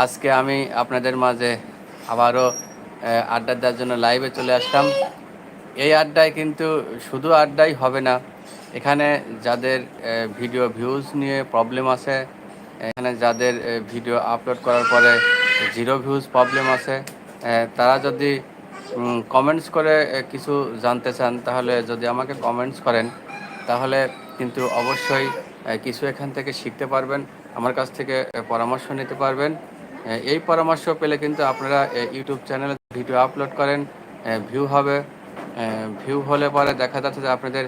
আজকে আমি আপনাদের মাঝে আবারও আড্ডা দেওয়ার জন্য লাইভে চলে আসলাম। এই আড্ডায় কিন্তু শুধু আড্ডাই হবে না, এখানে যাদের ভিডিও ভিউজ নিয়ে প্রবলেম আছে, এখানে যাদের ভিডিও আপলোড করার পরে জিরো ভিউজ প্রবলেম আছে তারা যদি কমেন্টস করে কিছু জানতে চান, তাহলে যদি আমাকে কমেন্টস করেন, তাহলে কিন্তু অবশ্যই কিছু এখান থেকে শিখতে পারবেন, আমার কাছ থেকে পরামর্শ নিতে পারবেন। এই পরামর্শ পেলে কিন্তু আপনারা ইউটিউব চ্যানেলে ভিডিও আপলোড করেন ভিউ হবে। ভিউ হলে পরে দেখা যাচ্ছে যে আপনাদের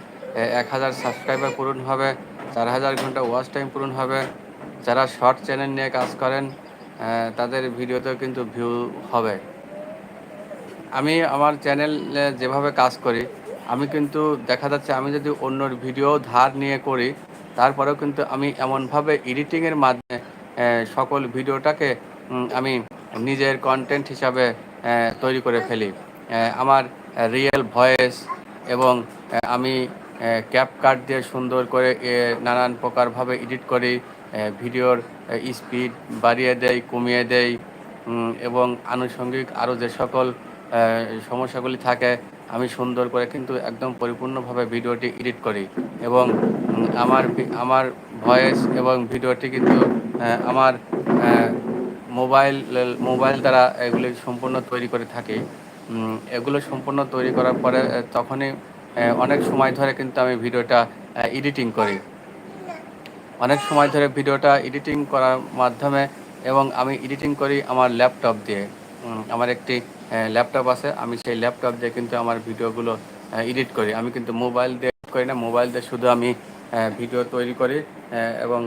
এক হাজার সাবস্ক্রাইবার পূরণ হবে, চার হাজার ঘণ্টা ওয়াচ টাইম পূরণ হবে। যারা শর্ট চ্যানেল নিয়ে কাজ করেন তাদের ভিডিওতেও কিন্তু ভিউ হবে। আমি আমার চ্যানেলে যেভাবে কাজ করি, আমি কিন্তু দেখা যাচ্ছে আমি যদি অন্যর ভিডিও ধার নিয়ে করি, তারপরেও কিন্তু আমি এমনভাবে এডিটিংয়ের মাধ্যমে সকল ভিডিওটাকে আমি নিজের কন্টেন্ট হিসাবে তৈরি করে ফেলি। আমার রিয়েল ভয়েস এবং আমি আমি ক্যাপকাট দিয়ে সুন্দর করে নানান প্রকারভাবে এডিট করি। ভিডিওর স্পিড বাড়িয়ে দেই, কমিয়ে দেই এবং আনুষঙ্গিক আরও যে সকল সমস্যাগুলি থাকে, আমি সুন্দর করে কিন্তু একদম পরিপূর্ণভাবে ভিডিওটি এডিট করি। এবং আমার আমার ভয়েস এবং ভিডিওটি কিন্তু আমার মোবাইল মোবাইল দ্বারা এগুলি সম্পূর্ণ তৈরি করে থাকি। এগুলো সম্পূর্ণ তৈরি করার পরে তখনই অনেক সময় ধরে কিন্তু আমি ভিডিওটা এডিটিং করি। অনেক সময় ধরে ভিডিওটা এডিটিং করার মাধ্যমে এবং আমি এডিটিং করি আমার ল্যাপটপ দিয়ে। আমার একটি ল্যাপটপ আছে, আমি সেই ল্যাপটপ দিয়ে কিন্তু আমার ভিডিওগুলো এডিট করি। আমি কিন্তু মোবাইল দিয়ে করি না, মোবাইল দিয়ে শুধু আমি ভিডিও তৈরি করি এবং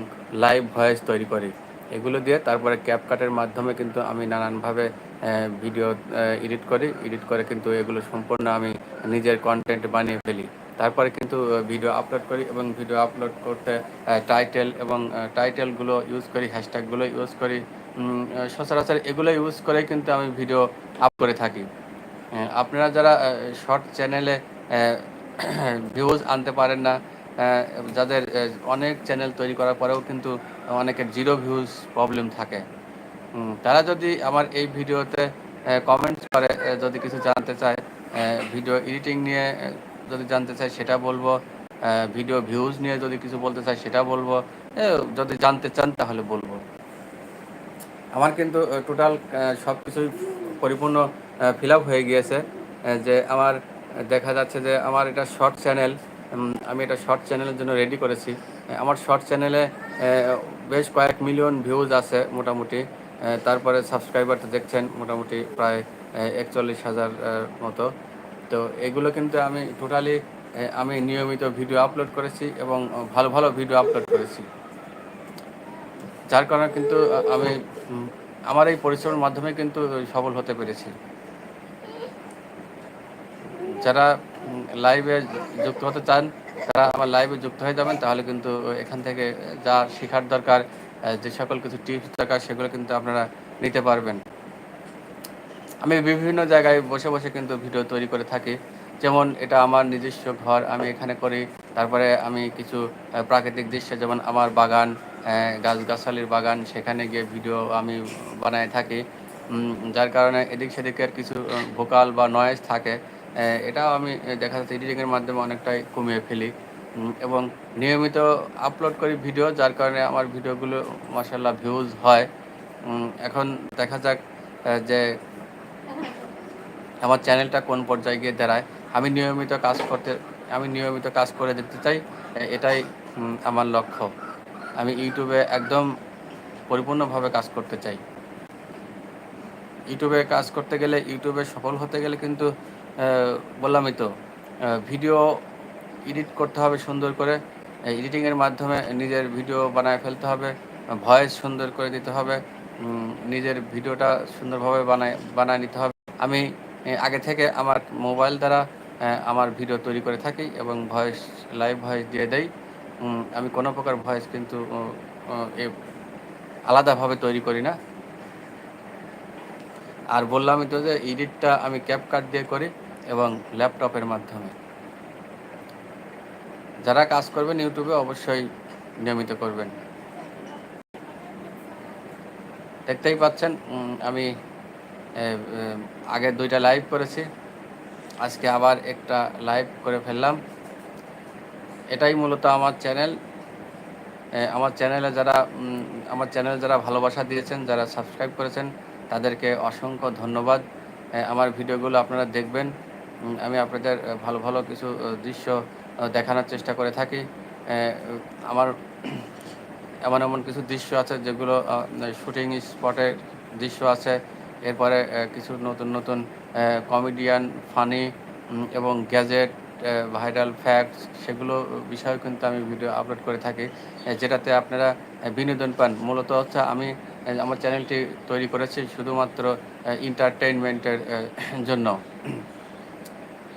লাইভ ভয়েস তৈরি করি। এগুলো দিয়ে তারপরে ক্যাপ কাটের মাধ্যমে কিন্তু আমি নানানভাবে ভিডিও এডিট করি। এডিট করে কিন্তু এগুলো সম্পূর্ণ আমি নিজের কন্টেন্ট বানিয়ে ফেলি। তারপরে কিন্তু ভিডিও আপলোড করি এবং ভিডিও আপলোড করতে টাইটেল এবং টাইটেলগুলো ইউজ করি হ্যাশট্যাগুলো ইউজ করি। সচরাচর এগুলো ইউজ করে কিন্তু আমি ভিডিও আপ করে থাকি। আপনারা যারা শর্ট চ্যানেলে ভিউজ আনতে পারেন না যাদের অনেক চ্যানেল তৈরি করার পরেও কিন্তু অনেকের জিরো ভিউজ প্রবলেম থাকে। তারা যদি আমার এই ভিডিওতে কমেন্টস করে যদি কিছু জানতে চায় ভিডিও এডিটিং নিয়ে যদি জানতে চায়, সেটা বলব। ভিডিও ভিউজ নিয়ে যদি কিছু বলতে চায়, সেটা বলব। যদি জানতে চান, তাহলে বলব। আমার কিন্তু টোটাল সব কিছুই পরিপূর্ণ ফিল হয়ে গিয়েছে। যে আমার, দেখা যাচ্ছে যে আমার এটা শর্ট চ্যানেল আমি এটা শর্ট চ্যানেলের জন্য রেডি করেছি। আমার শর্ট চ্যানেলে বেশ কয়েক মিলিয়ন ভিউজ আছে মোটামুটি। তারপরে সাবস্ক্রাইবার দেখছেন মোটামুটি প্রায় একচল্লিশ হাজার মতো। তো এগুলো কিন্তু আমি টোটালি আমি নিয়মিত ভিডিও আপলোড করেছি এবং ভালো ভালো ভিডিও আপলোড করেছি। যার কারণে কিন্তু আমি আমার এই পরিশ্রমের মাধ্যমে কিন্তু সফল হতে পেরেছি। যারা লাইভে যুক্ত হতে চান, তারা আমার লাইভে যুক্ত হয়ে যাবেন, তাহলে কিন্তু এখান থেকে যা শেখার দরকার যে সকল কিছু টিপস দরকার, সেগুলো কিন্তু আপনারা নিতে পারবেন। আমি বিভিন্ন জায়গায় বসে বসে কিন্তু ভিডিও তৈরি করে থাকি। যেমন এটা আমার নিজস্ব ঘর, আমি এখানে করি। তারপরে আমি কিছু প্রাকৃতিক দৃশ্য, যেমন আমার বাগান গাছগাছালির বাগান, সেখানে গিয়ে ভিডিও আমি বানায় থাকি। যার কারণে এদিক সেদিকের কিছু ভোকাল বা নয়েজ থাকে। এটাও আমি দেখা যাচ্ছে এডিটিংয়ের মাধ্যমে অনেকটাই কমিয়ে ফেলি। এবং নিয়মিত আপলোড করি ভিডিও যার কারণে আমার ভিডিওগুলো মাসাল্লাহ ভিউজ হয়। এখন দেখা যাক যে আমার চ্যানেলটা কোন পর্যায়ে গিয়ে দাঁড়ায়। আমি নিয়মিত কাজ করতে, আমি নিয়মিত কাজ করে দেখতে চাই এটাই আমার লক্ষ্য। আমি ইউটিউবে একদম পরিপূর্ণভাবে কাজ করতে চাই। ইউটিউবে কাজ করতে গেলে, ইউটিউবে সফল হতে গেলে কিন্তু বললামই তো ভিডিও এডিট করতে হবে সুন্দর করে এডিটিংয়ের মাধ্যমে নিজের ভিডিও বানায় ফেলতে হবে ভয়েস সুন্দর করে দিতে হবে নিজের ভিডিওটা সুন্দরভাবে বানায় বানায় নিতে হবে। আমি আগে থেকে আমার মোবাইল দ্বারা আমার ভিডিও তৈরি করে থাকি এবং ভয়েস লাইভ ভয়েস দিয়ে দেই। আমি কোনো প্রকার ভয়েস কিন্তু আলাদাভাবে তৈরি করি না। আর বললামই তো যে এডিটটা আমি ক্যাপকাট দিয়ে করি। এবং ল্যাপটপের মাধ্যমে। যারা কাজ করবেন ইউটিউবে অবশ্যই নিয়মিত করবেন। দেখতেই পাচ্ছেন আমি আগে দুইটা লাইভ করেছি। আজকে আবার একটা লাইভ করে ফেললাম। এটাই মূলত আমার চ্যানেল আমার চ্যানেলে যারা আমার চ্যানেলে যারা ভালোবাসা দিয়েছেন, যারা সাবস্ক্রাইব করেছেন, তাদেরকে অসংখ্য ধন্যবাদ। আমার ভিডিওগুলো আপনারা দেখবেন। আমি আপনাদের ভালো ভালো কিছু দৃশ্য দেখানোর চেষ্টা করে থাকি। আমার, এমন এমন কিছু দৃশ্য আছে যেগুলো শুটিং স্পটের দৃশ্য আছে। এরপরে কিছু নতুন নতুন কমেডিয়ান, ফানি এবং গ্যাজেট ভাইরাল ফ্যাক্টস, সেগুলো বিষয়ে কিন্তু আমি ভিডিও আপলোড করে থাকি যেটাতে আপনারা বিনোদন পান। মূলত হচ্ছে আমি আমার চ্যানেলটি তৈরি করেছি শুধুমাত্র এন্টারটেইনমেন্টের জন্য।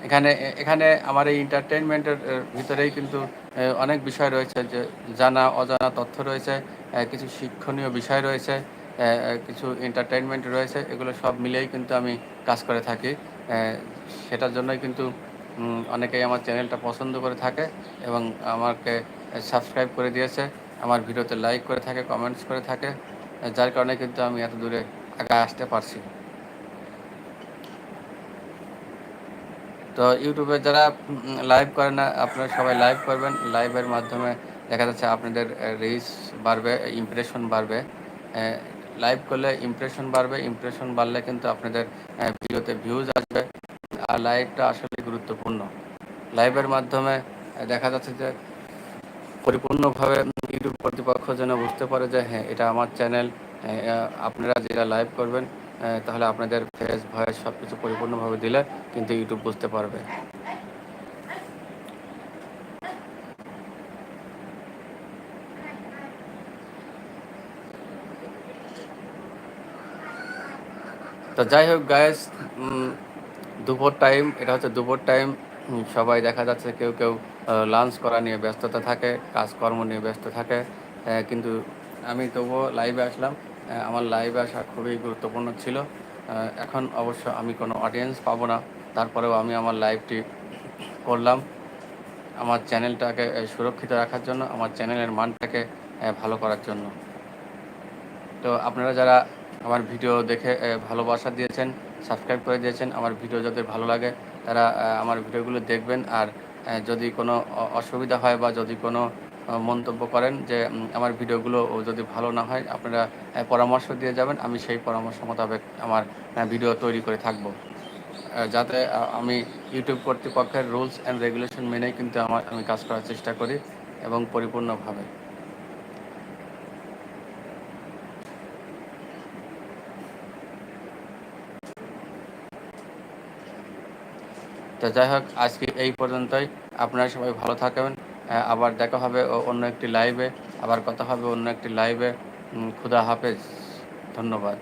এখানে এখানে আমার এই এন্টারটেইনমেন্টের ভিতরেই কিন্তু অনেক বিষয় রয়েছে যে জানা, অজানা তথ্য রয়েছে কিছু শিক্ষণীয় বিষয় রয়েছে কিছু এন্টারটেইনমেন্ট রয়েছে, এগুলো সব মিলেই কিন্তু আমি কাজ করে থাকি। সেটার জন্যই কিন্তু অনেকেই আমার চ্যানেলটা পছন্দ করে থাকে এবং আমাকে সাবস্ক্রাইব করে দিয়েছে। আমার ভিডিওতে লাইক করে থাকে কমেন্টস করে থাকে যার কারণে কিন্তু আমি এত দূরে আগায় আসতে পারছি। তো ইউটিউবে যারা লাইভ করে না, আপনারা সবাই লাইভ করবেন। লাইভের মাধ্যমে দেখা যাচ্ছে আপনাদের রিচ বাড়বে ইমপ্রেশন বাড়বে। লাইভ করলে ইমপ্রেশন বাড়বে। ইমপ্রেশন বাড়লে কিন্তু আপনাদের ভিডিওতে ভিউজ আসবে। আর লাইভটা আসলে গুরুত্বপূর্ণ। লাইভের মাধ্যমে দেখা যাচ্ছে যে পরিপূর্ণভাবে ইউটিউব কর্তৃপক্ষ যেন বুঝতে পারে যে হ্যাঁ এটা আমার চ্যানেল আপনারা যেটা লাইভ করবেন তাহলে আপনাদের ফেস ভয়েস সব কিছু পরিপূর্ণভাবে দিলে কিন্তু ইউটিউব বুঝতে পারবে। তো যাই হোক গায়েস দুপুর টাইম এটা হচ্ছে দুপুর টাইম সবাই দেখা যাচ্ছে কেউ কেউ লাঞ্চ করা নিয়ে ব্যস্ততা থাকে, কাজকর্ম নিয়ে ব্যস্ত থাকে। কিন্তু আমি তবুও লাইভে আসলাম। আমার লাইভে আসা খুবই গুরুত্বপূর্ণ ছিল। এখন অবশ্য আমি কোনো অডিয়েন্স পাবো না। তারপরেও আমি আমার লাইভটি করলাম। আমার চ্যানেলটাকে সুরক্ষিত রাখার জন্য, আমার চ্যানেলের মানটাকে ভালো করার জন্য। তো আপনারা যারা আমার ভিডিও দেখে ভালোবাসা দিয়েছেন, সাবস্ক্রাইব করে দিয়েছেন, আমার ভিডিও যাদের ভালো লাগে, তারা আমার ভিডিওগুলো দেখবেন। আর যদি কোনো অসুবিধা হয় বা যদি কোনো মন্তব্য করেন যে আমার ভিডিওগুলো যদি ভালো না হয়, আপনারা পরামর্শ দিয়ে যাবেন। আমি সেই পরামর্শ মোতাবেক আমার ভিডিও তৈরি করে থাকব। যাতে আমি ইউটিউব কর্তৃপক্ষের রুলস অ্যান্ড রেগুলেশন মেনেই কিন্তু আমার, আমি কাজ করার চেষ্টা করি এবং পরিপূর্ণভাবে। তো যাই হোক, আজকে এই পর্যন্তই। আপনারা সবাই ভালো থাকবেন। আবার দেখা হবে অন্য একটি লাইভে আবার কথা হবে অন্য একটি লাইভে খুদা হাফেজ। ধন্যবাদ।